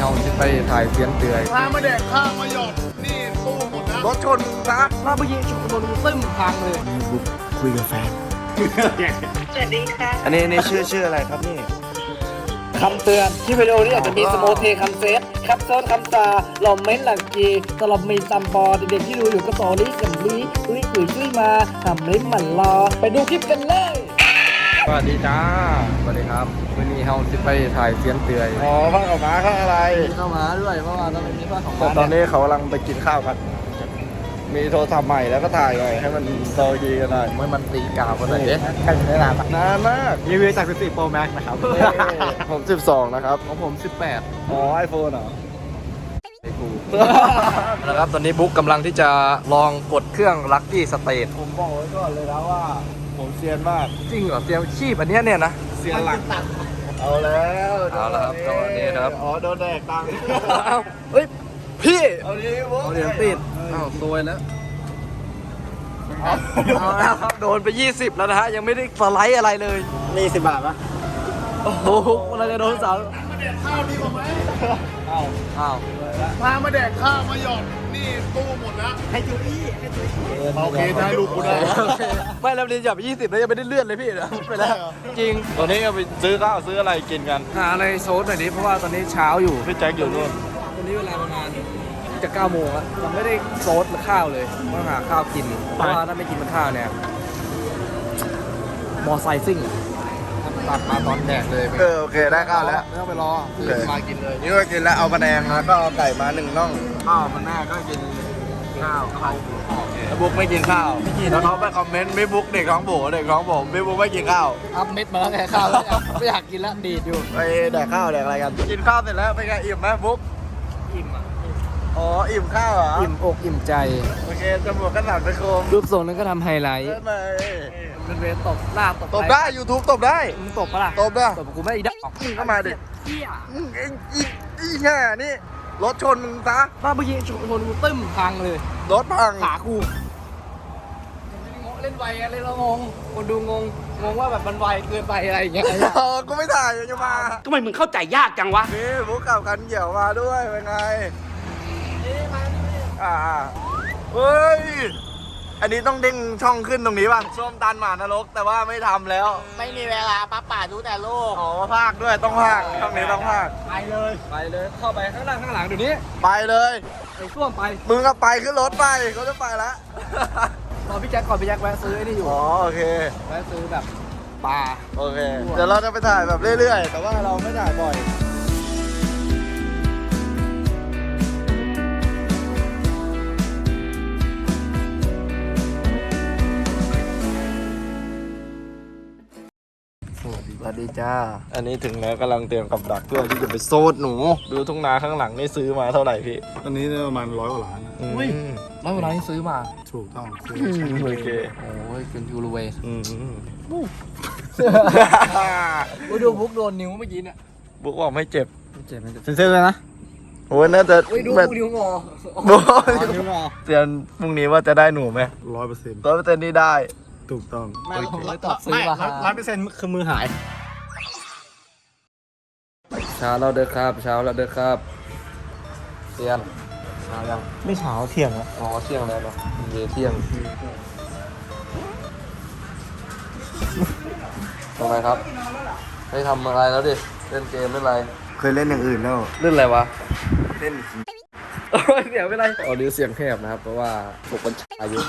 เฮาสิไปถ่ายเสียงเตือยพามาแดกข้าวมาหยอดนี่สู้หมดนะรถชนซะถ้าเมื่อกี้ชนบนตึ้มพังเลยคุยกับแฟนสวัสดีค่ะ อันนี้นี่ชื่อชื่ออะไรครับนี่คำเตือนที่วิดีโอนี้อาจจะมีสโมเทคำเซตคำโซนคำซาหล่อมเม้นหลักกีตลบมีซัมปอเด็กๆที่ดูอยู่ก็ต่อลิสำลีอุ้ยกุยช่วยมาทำลิ้มหมันรอ ไปดูคลิปกันเลย สวัสดีจ้า สวัสดีครับวันนี้เฮาสิไปถ่ายเสียงเตือยอ๋อผ้าขาวม้าข้าอะไรเข้ามาด้วยเพราะว่าตอนนี้ผ้าของแต่ตอนนี้เขากำลังไปกินข้าวกัน มีโทรศัพท์ใหม่แล้วก็ถ่ายหน่อยให้มันโซยีกันหน่อยไม่มันตีกาวกันเลยเด้ใครจะได้รับนานมากรีวิวจาก14 Pro Max นะครับ ผม 12 นะครับ ของผม 18 อ๋อไอโฟนเหรอไอ้กูนะครับตอนนี้บุ๊กกำลังที่จะลองกดเครื่องลักกี้สเตทผมบอกไว้ก่อนเลยนะว่า ผมเซียนมาก จริงเหรอเสียงชีพอันเนี้ยเนี่ยนะเซียนหลัก เอาแล้วเอาละครับจังหวะนี้นะครับ อ๋อโดนแดกตังค์เอ้าเฮ้ย พี่เอาดิบุ๊เอาเหรียญติดอ้าวซวยแล้วเอาแล้วครับโดนไป 20 แล้วนะฮะ ยังไม่ได้สไลด์อะไรเลย นี่สิบบาทปะโอ้โหเราจะโดนเสาข้าวดีกว่าไหม อ้าวพามาแดกข้าวมาหยอดนี่ตู้หมดแล้วให้จูอี้ให้จูอี้โอเคได้ลูกกูได้ไม่แล้วเรียนหยับไป20แล้วยังไม่ได้เลื่อนเลยพี่นะไปแล้วจริงตอนนี้ก็ไปซื้อข้าวซื้ออะไรกินกันหาอะไรโซดหน่อยดิเพราะว่าตอนนี้เช้าอยู่พี่แจ็คอยู่นู่นตอนนี้เวลาประมาณจะ9โมงแล้วยังไม่ได้โซดหรือข้าวเลยต้องหาข้าวกินเพราะว่าถ้าไม่กินข้าวเนี่ยมอไซค์ซิ่ง ตัดมาตอนแดดเลยเออโอเคได้ข้าวแล้ว ไม่ต้องไปรอคือมากินเลยนี่ก็กินแล้วเอาปลาแดงแล้วก็เอาไก่มาหนึ่งน่องข้าวมันแน่ก็กินข้าวข้าวแล้วบุ๊กไม่กินข้าวแล้วเขาไปคอมเมนต์ไม่บุ๊กเด็กท้องโบเด็กท้องโบไม่บุ๊กไม่กินข้าว อัพเม็ดมาแล้วไงข้าวแล้วเนี่ยไม่อยากกินแล้วดีดอยู่ ไปแดกข้าวแดกอะไรกัน กินข้าวเสร็จแล้วเป็นไงอิ่มไหมบุ๊กอิ่มอะ อ๋อ อิ่มข้าวเหรอ อิ่มอกอิ่มใจ โอเคจมูกก็สั่นไปโคมรูปทรงนั้นก็ทำไฮไลท์เล่นไปเป็นเวรตบหน้าตบตบได้ YouTube ตบได้ มึงตบปะล่ะตบได้ตบกูไม่ได้ดอกเข้ามาดิเที่ยอืมไอ้อีอีแง่นี่ รถชนมึงซะถ้าเมื่อกี้ชนบนตึ้มพังเลยรถพัง ขากูเล่นไวอะเล่นแล้วงงคนดูงงงงว่าแบบมันไวเกินไปอะไรอย่างเงี้ย เออกูไม่ถ่ายยังจะมา ทำไมมึงเข้าใจยากจังวะ นี่บุ๊กกับกันเหี่ยวมาด้วย เป็นไง อ่าเฮ้ย อันนี้ต้องเด้งช่องขึ้นตรงนี้ป่ะส้วมตันหมานรก แต่ว่าไม่ทำแล้ว ไม่มีเวลาป้าป่าดูแต่โลกอ๋อภาคด้วยต้องภาคช่องนี้ต้องภาค ไปเลย ไปเลย เข้าไปข้างหน้าข้างหลังเดี๋ยวนี้ ไปเลย ไปส้วมไป มึงก็ไปขึ้นรถไปเขาจะไปแล้วรอพี่แจ็คก่อนพี่แจ็คแวะซื้อไอ้นี่อยู่ อ๋อโอเค แวะซื้อแบบปลา โอเค เดี๋ยวเราจะไปถ่ายแบบเรื่อยๆ แต่ว่าเราไม่ถ่ายบ่อย วัสดีจ้า อันนี้ถึงแล้วกำลังเตรียมกับดักเพื่อที่จะไปโซดหนู ดูทุ่งนาข้างหลังนี่ซื้อมาเท่าไหร่พี่อันนี้เนี่ยประมาณร้อยกว่าล้านนะอุ้ยแล้วเวลาที่ซื้อมา ถูกต้องคือโอเคโอ้ยเป็นยูโรเวย์อืมอุ้ยดูบุ๊กโดนนิ้วเมื่อกี้เนี่ยบุ๊กบอกไม่เจ็บไม่เจ็บไม่เจ็บเซนเซอร์เลยนะโอ้ยน่าจะอุ้ยดูแบบนิ้วงอบุ๊กนิ้วงอเตือนพรุ่งนี้ว่าจะได้หนูไหมร้อยเปอร์เซ็นต์ร้อยเปอร์เซ็นต์นี่ได้ ถูกต้องไม่เลยตอบซื้อมาร้อยเปอร์เซ็นต์คือมือหาย เช้าแล้วเด้อครับ เช้าแล้วเด้อครับเที่ยงเช้ายังไม่เช้าเที่ยงแล้วอ๋อเที่ยงแล้วเนาะเยเที่ยงทำไมครับ ไม่ทำอะไรแล้วดิ เล่นเกมเล่นอะไร เคยเล่นอย่างอื่นแล้ว เล่นอะไรวะ เล่น เดี๋ยวไม่ไรอ๋อนิ้วเสียงแคบนะครับ เพราะว่าปกบัญชาอยู่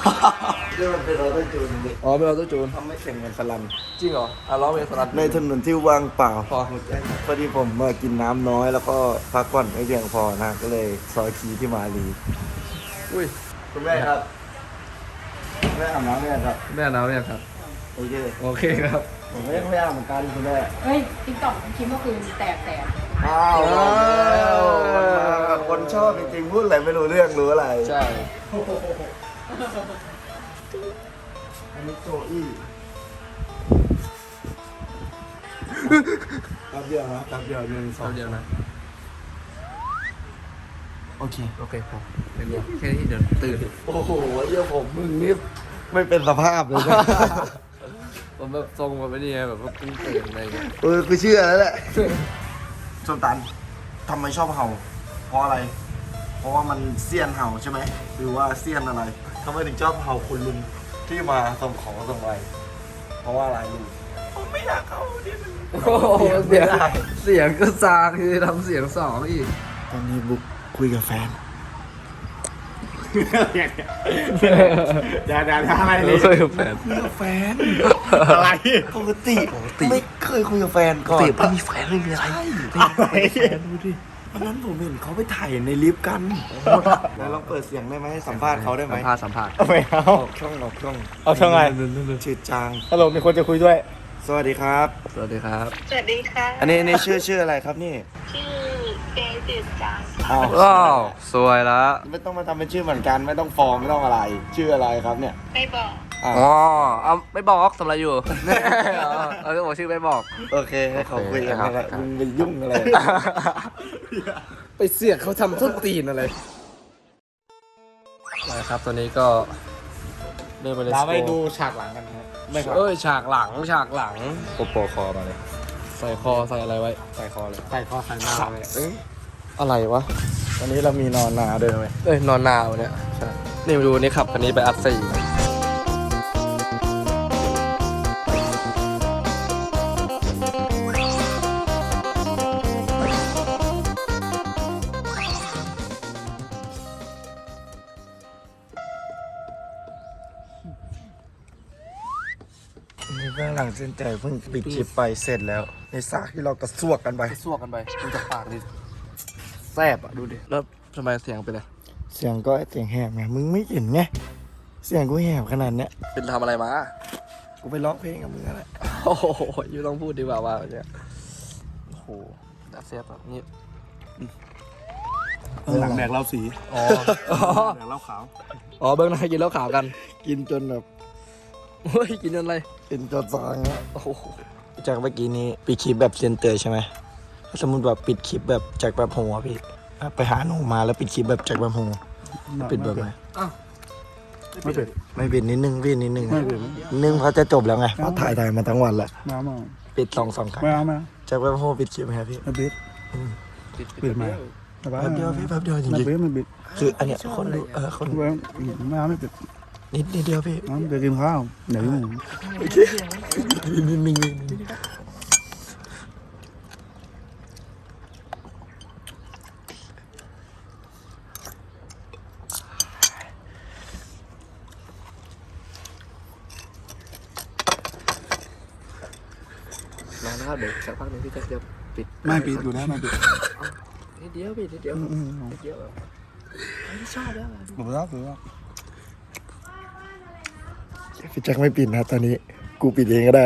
เรื่องมันเป็นรถต้นจูนนี่อ๋อไม่เอาตัวจูนทำไม่แข่งกันสลันจริงเหรออะร้องเพลงสลัดในถนนที่ว่างเปล่าพอพอดีผมมากินน้ำน้อย แล้วก็พักผ่อนไม่เพียงพอนะก็เลยซอยคีที่มาลีอุ้ยคุณแม่ครับคุณแม่อาบน้ำเนี่ยครับแม่หนาวยังครับโอเคโอเคครับผมไม่ได้พยายามเหมือนกันคุณแม่เฮ้ยติ๊กต็อกคลิปเมื่อคืนแตกแตก อ้าวคนชอบจริงๆพูดอะไรไม่รู้เรื่องรู้อะไรใช่ อันนี้โจอี้แป๊บเดียวนะแป๊บเดียวหนึ่งสองเดียวนะ โอเค โอเคพอเป็นเดียวแค่นี้เดี๋ยวตื่น โอ้โหเยี่ยผมมึงนี่ไม่เป็นสภาพเลยนะ ผมแบบทรงแบบไม่ดีไงแบบว่าเพิ่งตื่นอะไรอย่างเงี้ย เออคือเชื่อแล้วแหละ ส้มตันทำไมชอบเห่า เพราะอะไร เพราะว่ามันเสี้ยนเห่าใช่ไหมหรือว่าเสี้ยนอะไรทำไมถึงชอบเห่าคุณลุงที่มาส่งของส่งอะไรเพราะว่าอะไรลุงผมไม่อยากเข้าที่มันโอ้โหเสียงเสียงก็ซาคือทำเสียงสองอีก ตอนนี้บุ๊กคุยกับแฟน อย่าอย่าอย่าอะไรเลยคุยกับแฟนคุยกับแฟนอะไรปกติไม่เคยคุยกับแฟนก่อนติไม่มีแฟนไม่มีอะไรอะไรวันนั้นผมเห็นเขาไปถ่ายในลิฟต์กันแล้วลองเปิดเสียงได้ไหมสัมภาษณ์เขาได้ไหมสัมภาษณ์สัมภาษณ์ไม่เอาออกช่องออกช่องเอาช่องไงชื่อจางฮัลโหลมีคนจะคุยด้วย สวัสดีครับ สวัสดีครับ สวัสดีค่ะ อันนี้นี่ชื่อชื่ออะไรครับนี่ ชื่อ เกจิตจังอ้าวว้าวสวยละไม่ต้องมาทำเป็นชื่อเหมือนกัน ไม่ต้องฟอร์มไม่ต้องอะไร ชื่ออะไรครับเนี่ยไม่บอกอ้าวอ๋อเอาไม่บอกทำอะไรอยู่ เออบอกชื่อไม่บอก โอเคให้เขาคุยกันครับนั่นแหละมึงไปยุ่งอะไร ไปเสียกเขาทำส้นตีนอะไรนะครับตอนนี้ก็เดินไปเลยเราไปดูฉากหลังกันนะครับไม่ครับเอ้ยฉากหลังฉากหลังโปโปคอมาเลย ใส่คอใส่อะไรไว้ ใส่คอเลย ใส่คอใส่หน้าเลยเอ้ยอะไรวะ วันนี้เรามีนอนนาเดินไหมเอ้ยนอนนาวเนี่ยใช่นี่มาดูนี่ขับคันนี้ไปอัดสี่ นี่เบื้องหลังเส้นใจเพิ่งปิดคลิปไปเสร็จแล้ว ในสากที่เรากระซวกกันไปไปสวกกันไปดูจากปากดิแซบอะดูดิแล้วทำไมเสียงเป็นไรเสียงก็เสียงแหบไงมึงไม่เห็นไงเสียงกูแหบขนาดเนี้ยเป็นทำอะไรมากูไปร้องเพลงกับมึงอะไรโอ้โหยูต้องพูดดีกว่าว่าเนี่ยโอ้โหดับเสียบแบบนี้หลังแดกเหล้าสีอ๋อแดกเหล้าขาวอ๋อเบื้องหน้ากินแล้วขาวกัน กินจนแบบ เฮ้ยกินจนอะไรเป็นจนซองอะโอ้โหจากเมื่อกี้นี้ปิดคลิปแบบเซียนเตยใช่ไหมถ้าสมมติว่าปิดคลิปแบบจากแบบหัวพี่ไปหาหนูมาแล้วปิดคลิปแบบจากแบบหัวปิดแบบไหนไม่เป็นไม่ปิดนิดนึงพี่นิดนึงไม่ปิดนิดนึงเพราะจะจบแล้วไงเพราะถ่ายถ่ายมาทั้งวันแล้วไม่เอาไม่เอาปิดสองสองครั้งไม่เอาไม่เอาจากแบบหัวปิดคลิปไหมครับพี่ไม่บิดปิดมาสบายแป๊บเดียวพี่แป๊บเดียวจไม่ริงบิดไม่บิดๆคืออันเนี้ยคนดูเออคนดูไม่เอาไม่เอาไม่ปิด นิดนิดเดียวพี่เอาไปกินข้าวเดี๋ยวยุ่งนิดนึงนิดนึงนอนนะครับเดี๋ยวสักพักหนึงพี่จะเดี๋ยวปิดไม่ปิดอยู่แล้วไม่ปิดนิดเดียวพี่นิดเดียวอืมอืมนิดเดียวแบบไม่ชอบแล้วอะผมรับผมรับ พี่แจ็คไม่ปิดนะตอนนี้ กูปิดเองก็ได้